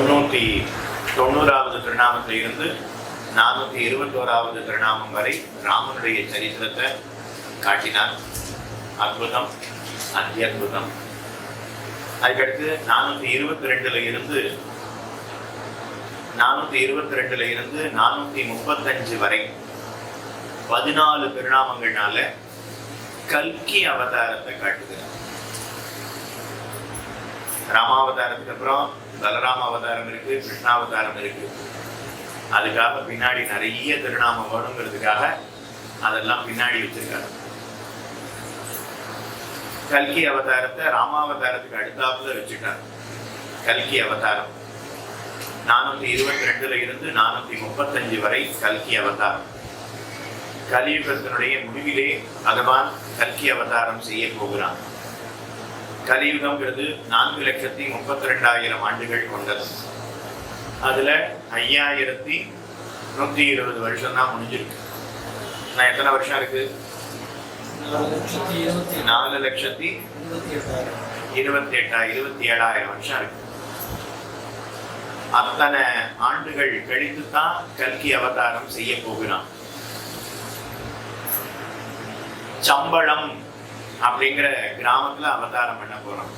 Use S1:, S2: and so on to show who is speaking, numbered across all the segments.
S1: தொண்ணூற்றி தொண்ணூறாவது திருநாமத்தில் இருந்து நானூற்றி இருபத்தோராவது திருநாமம் வரை ராமனுடைய சரித்திரத்தை காட்டினார். அற்புதம் அத்தியற்புதம். அதுக்கடுத்து நானூற்றி இருபத்தி ரெண்டுல இருந்து நானூற்றி இருபத்தி ரெண்டுல இருந்து நானூற்றி முப்பத்தஞ்சு வரை பதினாலு திருநாமங்கள்னால கல்கி அவதாரத்தை காட்டுகிறார். ராமாவதாரத்துக்கு அப்புறம் பலராம அவதாரம் இருக்கு கிருஷ்ணாவதாரம் இருக்கு. அதுக்காக பின்னாடி நிறைய திருநாமம் வேணுங்கிறதுக்காக அதெல்லாம் பின்னாடி வச்சிருக்காரு கல்கி அவதாரத்தை ராமாவதாரத்துக்கு அடுத்தாப்புல வச்சுட்டாங்க. கல்கி அவதாரம். நானூத்தி இருபத்தி ரெண்டுல இருந்து நானூத்தி முப்பத்தஞ்சு வரை கல்கி அவதாரம். கலியுகத்தினுடைய முடிவிலே பகவான் கல்கி அவதாரம் செய்ய போகிறான். கலியுகம்ங்கிறது நான்கு லட்சத்தி முப்பத்தி ரெண்டாயிரம் ஆண்டுகள் கொண்டது. அதுல ஐயாயிரத்தி நூத்தி இருபது வருஷம் தான் முடிஞ்சிருக்கு. நான் எத்தனை வருஷம் இருக்கு?
S2: நாலு லட்சத்தி இருபத்தி எட்டாயிரம்
S1: இருபத்தி எட்டா இருபத்தி ஏழாயிரம் வருஷம் இருக்கு. அத்தனை ஆண்டுகள் கழித்து தான் கல்கி அவதாரம் செய்ய போகிறான். சம்பளம் அப்படிங்கிற கிராமத்துல அவதாரம் பண்ண போறோம்.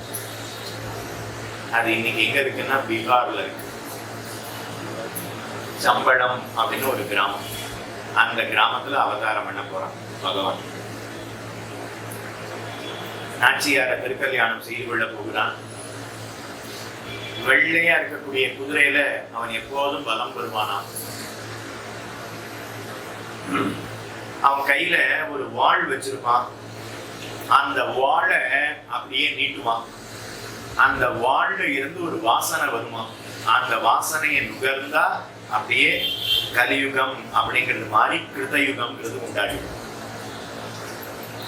S1: அது இன்னைக்கு எங்க இருக்குன்னா பீகார்ல இருக்கு. சம்பளம் அப்படின்னு ஒரு கிராமம். அந்த கிராமத்துல அவதாரம் பண்ண போறான் பகவான். நாச்சியார திருக்கல்யாணம் செய்து கொள்ள போகிறான். வெள்ளையா இருக்கக்கூடிய குதிரையில அவன் எப்போதும் பலம் பெறுவானாம். அவன் கையில ஒரு வாள் வச்சிருப்பான். அந்த வாழை அப்படியே நீட்டுவான் அந்த வாழ்ல இருந்து ஒரு வாசனை வருமா? அந்த வாசனையை நுகர்ந்தா அப்படியே கலியுகம் அப்படிங்கிறது மாதிரி கிருதயுகம்ங்கிறது உண்டாடிடும்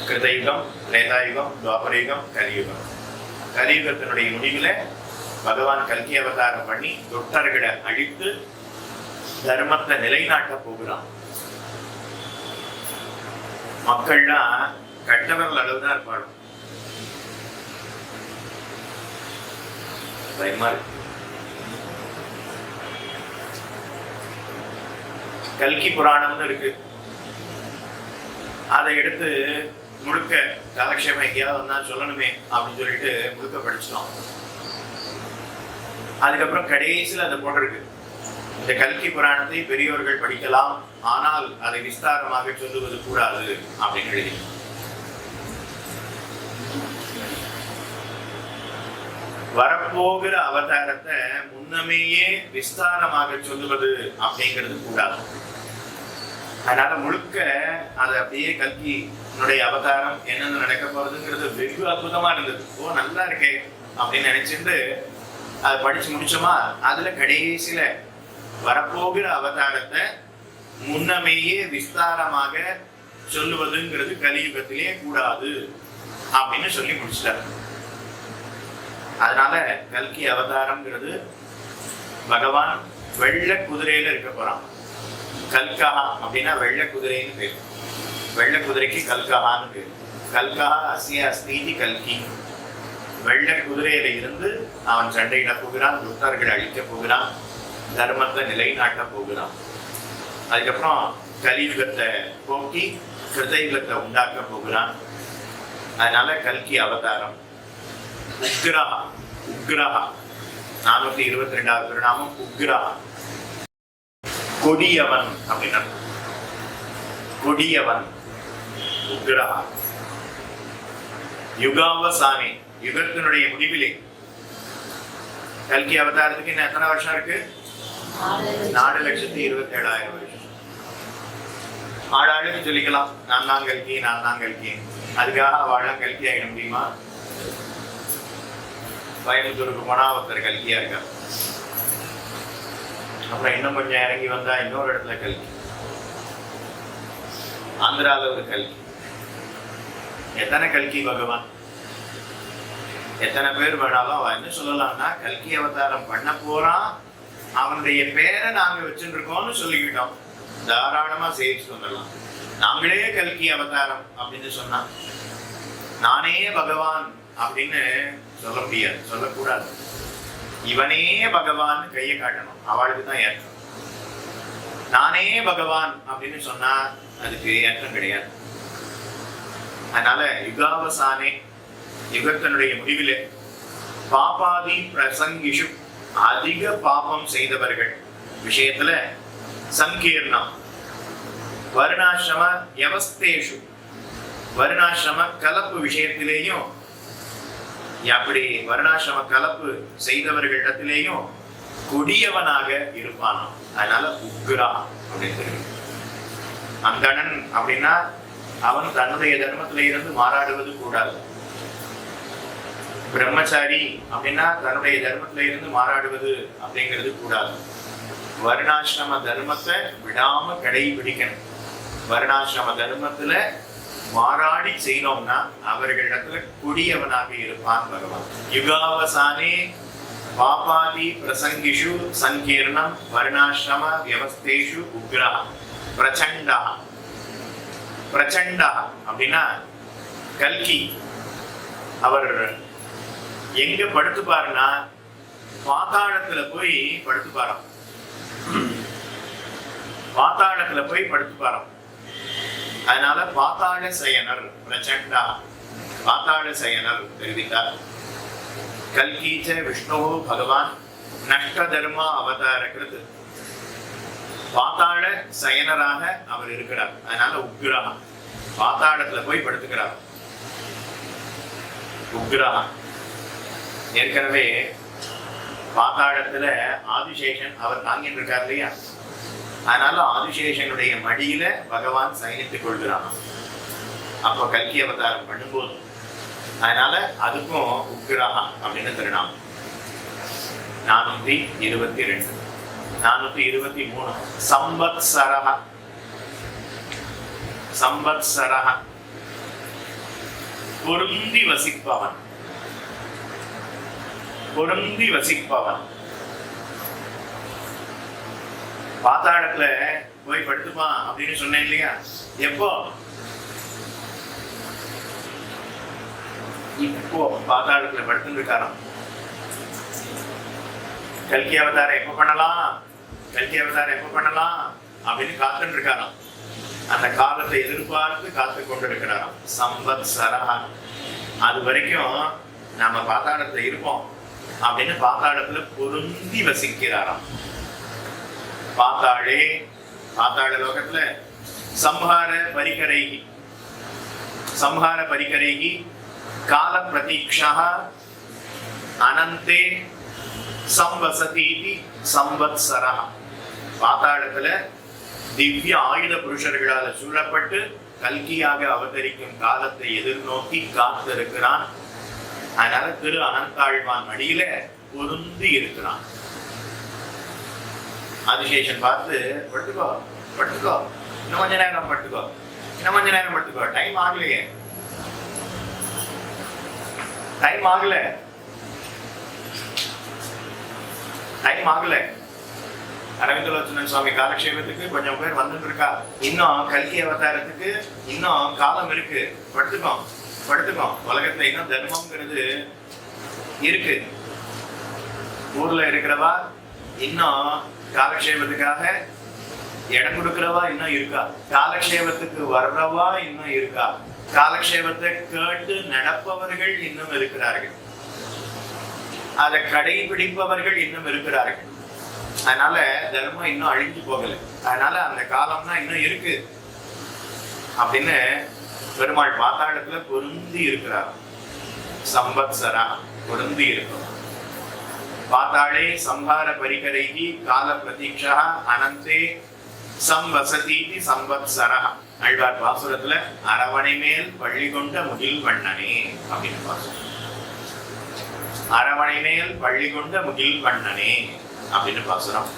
S1: கிருதயுகம் திரேதாயுகம் துவாபரயுகம் கலியுகம். கலியுகத்தினுடைய முடிவுல பகவான் கல்கி அவதாரம் பண்ணி தொட்டர்களை அழித்து தர்மத்தை நிலைநாட்ட போகிறான். மக்கள்லாம் கட்டவர்கள் அளவுதான் இருப்பாங்க பயமா இருக்கு. கல்கி புராணம்னு இருக்கு. அதை எடுத்து முழுக்க காலக்ஷேபம் எங்கேயாவது வந்தா சொல்லணுமே அப்படின்னு சொல்லிட்டு முழுக்க படிச்சிட்டோம். அதுக்கப்புறம் கடைசியில் அதை போட்டிருக்கு. இந்த கல்கி புராணத்தை பெரியோர்கள் படிக்கலாம் ஆனால் அதை விஸ்தாரமாக சொல்லுவது கூடாது அப்படின்னு எழுதி வரப்போகிற அவதாரத்தை முன்னமேயே விஸ்தாரமாக சொல்லுவது அப்படிங்கிறது கூடாது. அதனால முழுக்க அதை அப்படியே கல்கி என்னுடைய அவதாரம் என்னென்ன நடக்க போறதுங்கிறது வெகு அற்புதமா இருந்தது. ஓ நல்லா இருக்கே அப்படின்னு நினைச்சிட்டு அதை படிச்சு முடிச்சோமா? அதுல கடைசியில வரப்போகிற அவதாரத்தை முன்னமேயே விஸ்தாரமாக சொல்லுவதுங்கிறது கலியுகத்திலே கூடாது அப்படின்னு சொல்லி முடிச்சிட்டாரு. அதனால கல்கி அவதாரம்ங்கிறது பகவான் வெள்ள குதிரையில இருக்க போறான். கல்கஹா அப்படின்னா வெள்ளை குதிரைன்னு பேர். வெள்ளை குதிரைக்கு கல்கஹான்னு பேர். கல்கஹா அசிய அஸ்தீதி கல்கி. வெள்ள குதிரையில இருந்து அவன் சண்டையிட போகிறான் துத்தர்களை அழிக்க போகிறான் தர்மத்தை நிலைநாட்ட போகிறான். அதுக்கப்புறம் கலியுகத்தை போக்கி கிருதயுகத்தை உண்டாக்க போகிறான். அதனால கல்கி அவதாரம். உக்ரஹா உக்ரஹா. நானூத்தி இருபத்தி ரெண்டாவது திருநாமம் உக்ரஹா. கொடியவன் அப்படின்னா கொடியவன் உக்ரஹா. யுகாவசாமி யுகத்தினுடைய முடிவிலே. கல்கி அவதாரத்துக்கு இன்னும் எத்தனை வருஷம் இருக்கு? நாலு லட்சத்தி இருபத்தி ஏழாயிரம் வருஷம். ஆளாளுன்னு சொல்லிக்கலாம். நான் தான் கல்கி நான் தான் கல்கி. அதுக்காக அவளாம் கல்கி ஆகிட முடியுமா? கோயம்புத்தூருக்கு போனால் ஒருத்தர் கல்கியா இருக்கார். அப்புறம் இன்னும் கொஞ்சம் இறங்கி வந்தா இன்னொரு இடத்துல கல்கி. ஆந்திராவில் ஒரு கல்கி. எத்தனை கல்கி பகவான்? எத்தனை பேர் வேணாலும் அவன் என்ன சொல்லலாம்னா கல்கி அவதாரம் பண்ண போறான். அவனுடைய பேரை நாங்க வச்சுட்டு இருக்கோம்னு சொல்லிக்கிட்டோம். தாராளமா சேவிச்சு வந்துடலாம். நாங்களே கல்கி அவதாரம் அப்படின்னு சொன்னான் நானே பகவான் அப்படின்னு சொல்ல முடியாது சொல்லக்கூடாது. இவனே பகவான் கையை காட்டணும். அவளுக்கு தான் ஏற்றம். நானே பகவான் அப்படின்னு சொன்னா அதுக்கு ஏற்றம் கிடையாது. அதனால யுகாவசானே யுகத்தினுடைய முடிவிலே பாபாதி பிரசங்கிஷு அதிக பாபம் செய்தவர்கள் விஷயத்துல சங்கீர்ணம். வருணாசிரம எவஸ்தேஷு வருணாசிரம கலப்பு விஷயத்திலேயும் அப்படி வருணாசிரம கலப்பு செய்தவர்களிடத்திலேயும் கொடியவனாக இருப்பானாம் அதனால உக்ரா அப்படின்னு தெரியும் அந்தணன் அப்படின்னா அவன் தன்னுடைய தர்மத்தில இருந்து மாறாடுவது கூடாது. பிரம்மச்சாரி அப்படின்னா தன்னுடைய தர்மத்தில இருந்து மாறாடுவது அப்படிங்கிறது கூடாது. வருணாசிரம தர்மத்தை விடாம கடைபிடிக்கணும். வருணாசிரம தர்மத்துல மாறாடி செய்தோம்னா அவர்களிடத்துல கொடியவனாக இருப்பான் பகவான். யுகாவசானே பாபாதி பிரசங்கிஷு சங்கீர்ணம் வருணாசிரம வியவஸ்தேஷு உக்ரா. பிரச்சண்டா. பிரச்சண்டா அப்படின்னா கல்கி. அவர் எங்க படுத்துப்பாருன்னா பாத்தாளத்துல போய் படுத்துப்பாராம். பாத்தாளத்துல போய் படுத்துப்பாராம். அதனால பாத்தாள சயனர் பிரச்சண்டா பாத்தாள சயனர் தெரிவித்தார். கல்கீச்ச விஷ்ணு பகவான் நஷ்ட தர்மா அவதார கிருது பாத்தாள சயனராக அவர் இருக்கிறார். அதனால உக்ரா பாத்தாளத்துல போய் படுத்துக்கிறார். உக்ரா ஏற்கனவே பாத்தாளத்துல ஆதிசேஷன் அவர் தாங்கிட்டு இருக்கார் இல்லையா? அதனால ஆதிசேஷனுடைய மடியில பகவான் சயனித்துக் கொள்கிறான். அப்போ கல்கி அவதாரம் பண்ணும்போது. அதனால அதுக்கும் உக்ரஹா அப்படின்னு திருநாமம். நானூத்தி இருபத்தி ரெண்டு நானூத்தி இருபத்தி மூணு சம்பத்சரஹ. சம்பத்சரஹ. பொருந்தி வசிப்பவன். பொருந்தி வசிப்பவன். பாத்தாளத்துல போய் படுத்துப்பான் அப்படின்னு சொன்னேன் இல்லையா? எப்போ? இப்போ பாத்தாளத்துல படுத்துருக்காராம் இருக்காராம். கல்கி அவதாரம் எப்ப பண்ணலாம்? கல்கி அவதாரம் எப்ப பண்ணலாம்? அப்படின்னு காத்துட்டு இருக்காராம். அந்த காலத்தை எதிர்பார்த்து காத்து கொண்டு இருக்கிறாராம் சம்பத் சரஹா அது வரைக்கும் நாம பாத்தாளத்துல இருப்போம் அப்படின்னு பாத்தாளத்துல பொருந்தி வசிக்கிறாராம். பாத்தாளே பாத்தாள லோகத்துல சம்ஹார பரிகரைகி. சம்ஹார பரிகரைகி கால பிரதீக்ஷா அனந்தே சம்பசதீதி சம்பத்சரா பாத்தாளத்துல திவ்ய ஆயுத புருஷர்களால் சூழப்பட்டு கல்கியாக அவதரிக்கும் காலத்தை எதிர்நோக்கி காத்திருக்கிறான். அதனால திரு அனந்தாழ்வான் அடியில பொருந்து இருக்கிறான். ஆதிசேஷன் பார்த்து பட்டுக்கோ பட்டுக்கோ இன்னும் கொஞ்ச நேரம் பட்டுக்கோ இன்னும் கொஞ்ச நேரம் பட்டுக்கோ டைம் ஆகலையே. டைம் ஆகல. டைம் ஆகல. அரவிந்தலோச்சனன் சுவாமி காலக்ஷேபத்துக்கு கொஞ்சம் பேர் வந்துட்டு இருக்கா இன்னும் கல்கி அவதாரத்துக்கு இன்னும் காலம் இருக்கு. படுத்துக்கோ படுத்துக்கோம் உலகத்துல இன்னும் தர்மம்ங்கிறது இருக்கு. ஊர்ல இருக்கிறவா இன்னும் காலக்ஷேபத்துக்காக இடம் கொடுக்கிறவா இன்னும் இருக்கா? காலக்ஷேபத்துக்கு வர்றவா இன்னும் இருக்கா? காலக்ஷேபத்தை கேட்டு நடப்பவர்கள் இன்னும் இருக்கிறார்கள். அதை கடைபிடிப்பவர்கள் இன்னும் இருக்கிறார்கள். அதனால தர்மம் இன்னும் அழிஞ்சு போகல. அதனால அந்த காலம்னா இன்னும் இருக்கு. அப்படின்னு பெருமாள் பாத்தாளத்துல பொருந்தி இருக்கிறார். சம்பத்சரா பொருந்தி இருக்கும். பாத்தாளே சம்ஹார பரிகரைகி கால பிரதீட்சா அனந்தே சம்வசதீதி சம்பத்சரா அழ்வார் பாசுரத்துல அரவணை மேல் பள்ளி கொண்ட முகில் வண்ணனே அப்படின்னு பாசுரம் அரவணை மேல் பள்ளி கொண்ட முகில் வண்ணனே அப்படின்னு பாசுரம்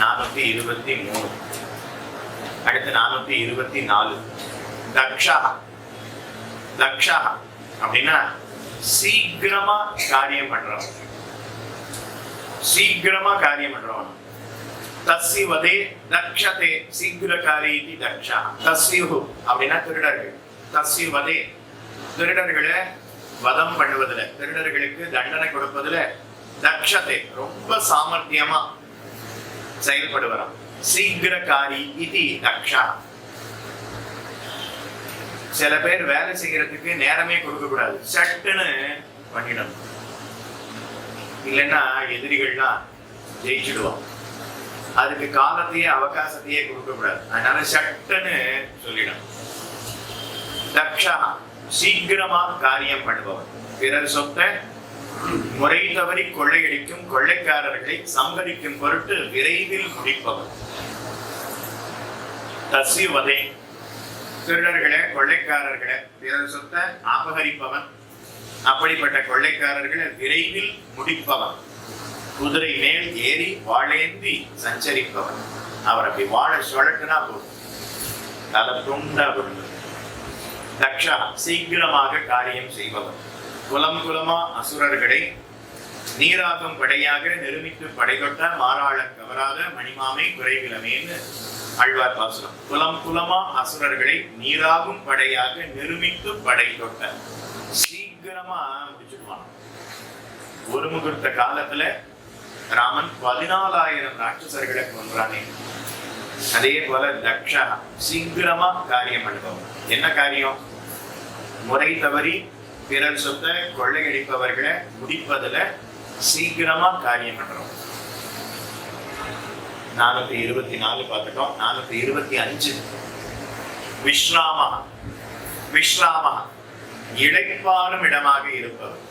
S1: நானூத்தி இருபத்தி மூணு அடுத்து நானூத்தி இருபத்தி நாலு। தக்ஷா தக்ஷா அப்படின்னா சீக்கிரமா காரியம் பண்றவன். சீக்கிரமா காரியம் பண்றவன். தஸ்ய வதே தக்ஷதே சீக்கிரகாரி இது தக்ஷா தஸ்யு அப்படின்னா திருடர்கள். தஸ்ய வதே. திருடர்களை வதம் பண்ணுவதில் திருடர்களுக்கு தண்டனை கொடுப்பதுல தக்ஷத்தை ரொம்ப சாமர்த்தியமா செயல்படுவராம். சீக்கிரகாரி இது தக்ஷா சில பேர் வேலை செய்யறதுக்கு நேரமே கொடுக்க கூடாது சட்டுன்னு பண்ணிடணும். இல்லைன்னா எதிரிகள்லாம் ஜெயிச்சுடுவான் அதுக்கு காலத்தையே அவகாசத்தையே கொடுக்க கூடாது அதனால சட்டுன்னு சொல்லிடும். தக்ஷா சீக்கிரமா காரியம் பண்ணுபவன். பிறர் சொத்தை முறை தவறி கொள்ளையடிக்கும் கொள்ளைக்காரர்களை சம்பரிக்கும் பொருட்டு விரைவில் முடிப்பவன். தசி வதை திருடர்களை கொள்ளைக்காரர்களை பிறர் சொத்தை அபகரிப்பவன். அப்படிப்பட்ட கொள்ளைக்காரர்களை விரைவில் முடிப்பவன் குதிரை மேல் ஏறி வாழேந்தி சஞ்சரிப்பவன் அவர் அப்படி வாழ சுழட்டுனா போதும். தலை துண்டா விழுந்து தக்ஷா சீக்கிரமாக காரியம் செய்பவர். குலம் குலமா அசுரர்களை நீராகும் படையாக நிருமித்து படைகொட்ட மாறாள கவராத மணிமாமை குறைவிலமேன்னு ஆழ்வார் பாசுரம். குலம் குலமா அசுரர்களை நீராகும் படையாக நிருமித்து படை பயங்கரமா ஒரு முகூர்த்த காலத்துல ராமன் பதினாலாயிரம் ராட்சசர்களை கொன்றானே. அதே போல தக்ஷா சீக்கிரமா காரியம் பண்ணுபவன் என்ன காரியம்? முறை தவறி பிறர் சொத்தை கொள்ளையடிப்பவர்களை முடிப்பதுல சீக்கிரமா காரியம் பண்றோம் நானூத்தி இருபத்தி நாலு பார்த்துட்டோம். நானூத்தி இருபத்தி அஞ்சு. விஸ்ராமா விஸ்ராமா இழைப்பாலும் இடமாக இருப்பவர்.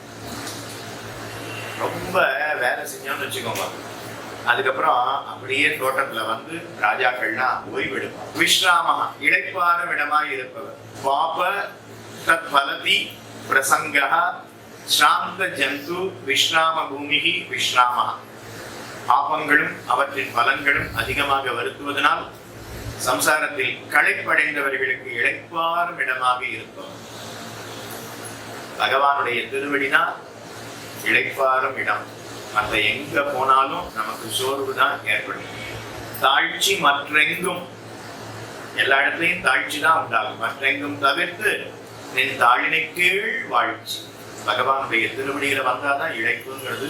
S1: ரொம்ப வேலை செஞ்சோம்னு வச்சுக்கோங்க. அதுக்கப்புறம் அப்படியே தோட்டத்துல வந்து ராஜாக்கள்னா ஓய்வெடுப்பார் விஸ்ராமா இழைப்பாரும் இடமாக இருப்பவர். பாப தத் பலதி பிரசங்கா சாந்த ஜந்து விஸ்ராம பூமிகி விஸ்ராமா பாபங்களும் அவற்றின் பலன்களும் அதிகமாக வருத்துவதனால் சம்சாரத்தில் களைப்படைந்தவர்களுக்கு இழைப்பாரும் இடமாக இருப்பவர். பகவானுடைய திருவடினா இழைப்பாரும் இடம். மற்ற எங்க போனாலும் நமக்கு சோர்வு தான் ஏற்படும். தாழ்ச்சி மற்றெங்கும் எல்லா இடத்துலையும் தாழ்ச்சி தான் உண்டாகும். மற்றெங்கும் தவிர்த்து நின் தாழினை கீழ் வாழ்ச்சி. பகவானுடைய திருவடியில வந்தாதான் இழைப்புங்கிறது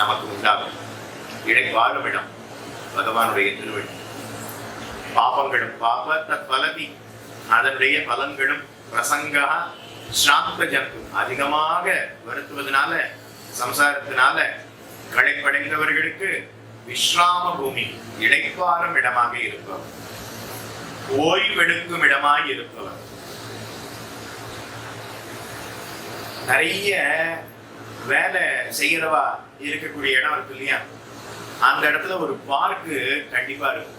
S1: நமக்கு உண்டாகும். இழைப்பாரும் இடம் பகவானுடைய திருவடி. பாபங்களும் பாப பலதி. அதனுடைய பலன்களும் பிரசங்கா சாந்த ஜப்பு அதிகமாக வருத்துவதனால சம்சாரத்தினால களைப்படைந்தவர்களுக்கு விஸ்ராம பூமி இடைப்பாரும் இடமாக இருப்பவர். ஓய்வெடுக்கும் இடமாய் இருப்பவர். நிறைய வேலை செய்யறவா இருக்கக்கூடிய இடம் இருக்கு இல்லையா? அந்த இடத்துல ஒரு பார்க்கு கண்டிப்பா இருக்கும்.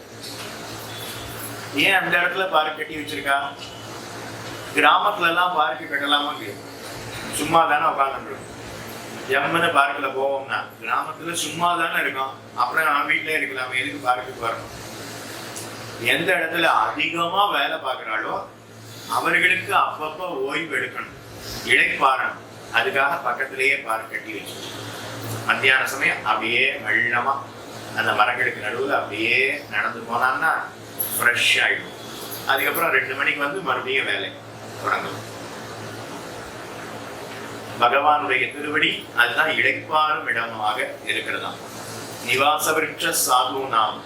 S1: ஏன் அந்த இடத்துல பார்க் கட்டி வச்சிருக்கா? கிராமத்துல எல்லாம் பார்க்கு கட்டலாமா சும்மா தானே உட்காந்துருக்கோம் எம்மனு பார்க்கில் போவோம்னா கிராமத்துல சும்மா தானே இருக்கோம். அப்புறம் நான் வீட்டிலே இருக்கலாம் எதுக்கு பார்க்குக்கு வரணும்? எந்த இடத்துல அதிகமா வேலை பார்க்குறாளோ அவர்களுக்கு அப்பப்போ ஓய்வு எடுக்கணும். இடைப்பாறணும். அதுக்காக பக்கத்திலேயே பார்க் கட்டி வச்சு மத்தியான சமயம் அப்படியே மெல்லமா அந்த மரங்களுக்கு நடுவில் அப்படியே நடந்து போனான்னா ஃப்ரெஷ் ஆகிடும் அதுக்கப்புறம் ரெண்டு மணிக்கு வந்து மறுபடியும் வேலை. தொடங்கும். பகவானுடைய திருவடி அதுதான் இடைப்பாறும் இடமாக இருக்கிறதா நிவாச விரட்ச சாது நாம்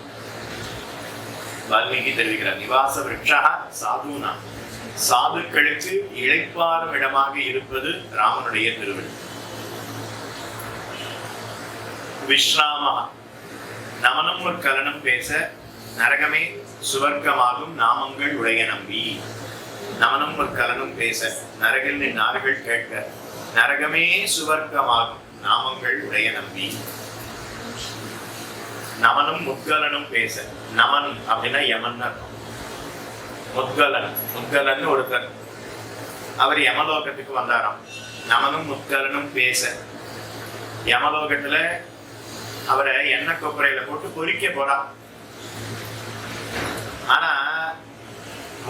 S1: வால்மீகி தெரிவிக்கிறார் நிவாச விரட்சா சாது நாம் சாதுக்களுக்கு இழைப்பாறும் இடமாக இருப்பது ராமனுடைய திருவடி. விஸ்ராமா நமனும் ஒரு கலனம் பேச நரகமே சுவர்க்கமாகும் நாமங்கள் உடைய நம்பி. நமனம் கலனும் பேச நரகில் நின்னார்கள் கேட்க நரகமே சுவர்க்கமாகும் நாமங்கள் உடைய நம்பி. நமனும் முத்கலனும் பேச நமன் அப்படின்னா யமன் அர்த்தம் முத்கலன் முத்கலன் ஒருத்தர். அவர் யமலோகத்துக்கு வந்தாராம். நமனும் முத்கலனும் பேச. யமலோகத்துல அவரை எண்ணெய் கொப்பரையில போட்டு பொறிக்க போறான்.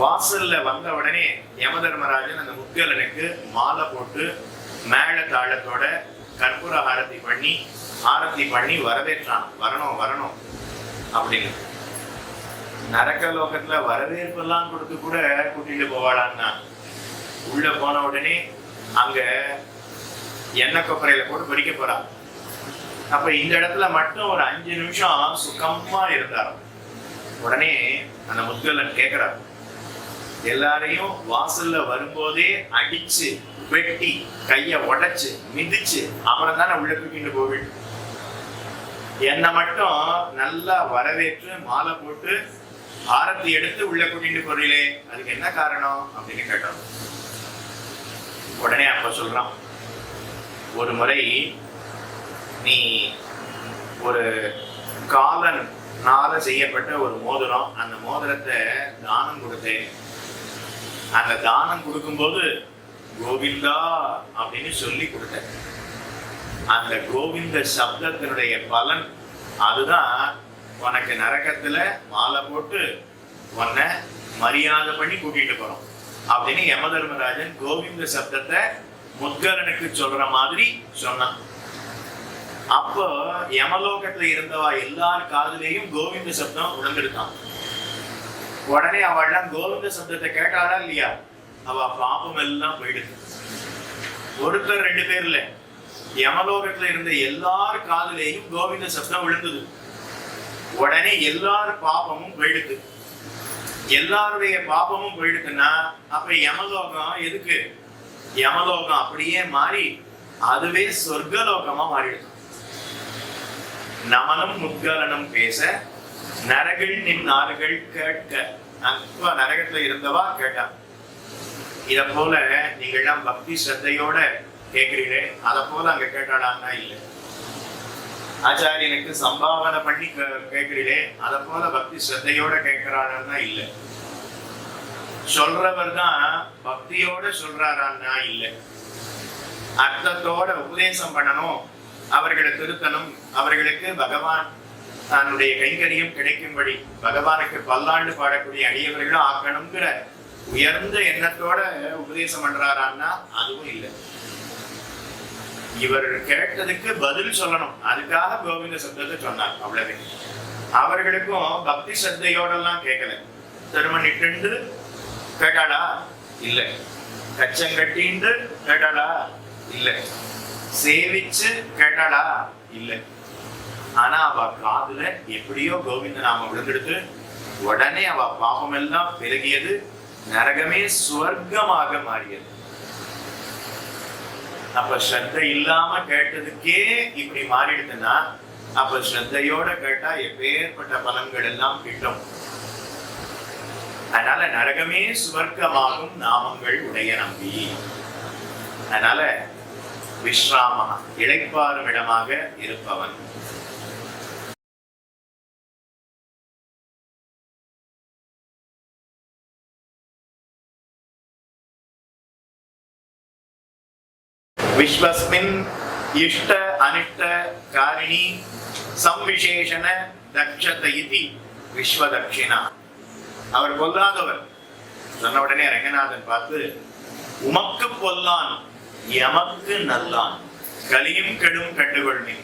S1: வாசல்ல வந்த உடனே யமதர்மராஜன் அந்த முத்கலனுக்கு மாலை போட்டு மேள தாளத்தோட கற்பூர ஆரத்தி பண்ணி ஆரத்தி பண்ணி வரவேற்றான் வரணும் வரணும் அப்படின்னு. நரக்க லோகத்துல வரவேற்பெல்லாம் கொடுத்து கூட கூட்டிட்டு போவாளான்னா உள்ள போன உடனே அங்க எண்ணெய் கொப்பரையில போட்டு பொறிக்க போறான் அப்ப இந்த இடத்துல மட்டும் ஒரு அஞ்சு நிமிஷம் சுகமா இருந்தார் உடனே அந்த முத்கலன் கேக்குறார். எல்லாரையும் வாசல்ல வரும்போதே அடிச்சு வெட்டி கைய உடைச்சு மிதிச்சு அப்புறம் தானே உள்ள தூக்கிட்டு போவேன் என்னை மட்டும் நல்லா வரவேற்று மாலை போட்டு ஆரத்தி எடுத்து உள்ள கூட்டிட்டு போறீங்களே அதுக்கு என்ன காரணம் அப்படின்னு கேட்டோம். உடனே அப்ப சொல்றான் ஒரு முறை நீ ஒரு காலன் நாள செய்யப்பட்ட ஒரு மோதிரம் அந்த மோதிரத்தை தானம் கொடுத்தேன். அந்த தானம் கொடுக்கும்போது கோவிந்தா அப்படின்னு சொல்லி கொடுத்தேன். அந்த கோவிந்த சப்தத்தினுடைய பலன் அதுதான். உனக்கு நரகத்துல மாலை போட்டு உன்னை மரியாதை பண்ணி கூட்டிட்டு போறோம் அப்படின்னு யம தர்மராஜன் கோவிந்த சப்தத்தை முத்கரனுக்கு சொல்ற மாதிரி சொன்னான். அப்போ யமலோகத்துல இருந்தவா எல்லார் காதுலேயும் கோவிந்த சப்தம் உணர்ந்துருக்கான். உடனே அவள்லாம் கோவிந்த சப்தத்தை கேட்டாளா இல்லையா? அவ பாப்பம் எல்லாம் போயிடுது. ஒருத்தர் ரெண்டு பேர் இல்ல யமலோகத்துல இருந்த எல்லார் காதலையும் கோவிந்த சப்தம் விழுந்தது. உடனே எல்லார் பாப்பமும் போயிடுது. எல்லாருடைய பாப்பமும் போயிடுதுன்னா அப்ப யமலோகம் எதுக்கு? யமலோகம் அப்படியே மாறி அதுவே சொர்க்கலோகமா மாறிடுது. நமனும் முத்கலனும் பேச நரகள் நின் ஆறுகள் கேட்க. அக்வா நரகத்துல இருந்தவா கேட்டான் இத போல நீங்கள்லாம் பக்தி ஸ்ரத்தையோட கேட்கிறீங்களே அதை போல அங்க கேட்டாடான்னா இல்லை. ஆச்சாரியனுக்கு சம்பாவனை பண்ணி கே- கேட்கிறீங்களே அதை போல பக்தி சிரத்தையோட கேட்கிறானா இல்லை. சொல்றவர் தான் பக்தியோட சொல்றாரான்னா இல்லை. அர்த்தத்தோட உபதேசம் பண்ணணும் அவர்களை திருத்தணும் அவர்களுக்கு பகவான் தன்னுடைய கைங்கரியம் கிடைக்கும்படி பகவானுக்கு பல்லாண்டு பாடக்கூடிய அடியவர்களும் ஆக்கணுங்கிற உயர்ந்த எண்ணத்தோட உபதேசம் பண்றாரான்னா அதுவும் இல்லை. இவர் கேட்டதுக்கு பதில் சொல்லணும். அதுக்காக கோவிந்த சப்தத்தை சொன்னார் அவ்வளவே. அவர்களுக்கும் பக்தி சத்தையோடலாம் கேட்கல. திருமணிட்டு கேட்டாளா? இல்ல. கச்சங்கட்டின்னு கேட்டாளா? இல்ல. சேவிச்சு கேட்டாளா? இல்ல. ஆனா அவ காதுல எப்படியோ கோவிந்த நாம விழுந்தெடுத்து உடனே அவ பாபம் எல்லாம் பெருகியது நரகமே சுவர்க்கமாக மாறியது. அப்ப ஸ்ரத்த இல்லாம கேட்டதுக்கே இப்படி மாறிடுதுன்னா அப்ப ஸ்ரத்தையோட கேட்டா எப்பேற்பட்ட பலன்கள் எல்லாம் கிட்டும். அதனால நரகமே சுவர்க்கமாகும் நாமங்கள் உடைய நம்பி. அதனால விஸ்ராம இளைப்பாறும் இடமாக இருப்பவன். விஸ்வஸ்மின் இஷ்ட அனிஷ்ட காரிணி சம்விசேஷன தக்ஷத இதி விஸ்வதக்ஷிணா அவர் பொல்லாதவர். சொன்ன உடனே ரங்கநாதன் பார்த்து உமக்கு பொல்லான் எமக்கு நல்லான். கலியும் கெடும் கண்டுகொள்வேன்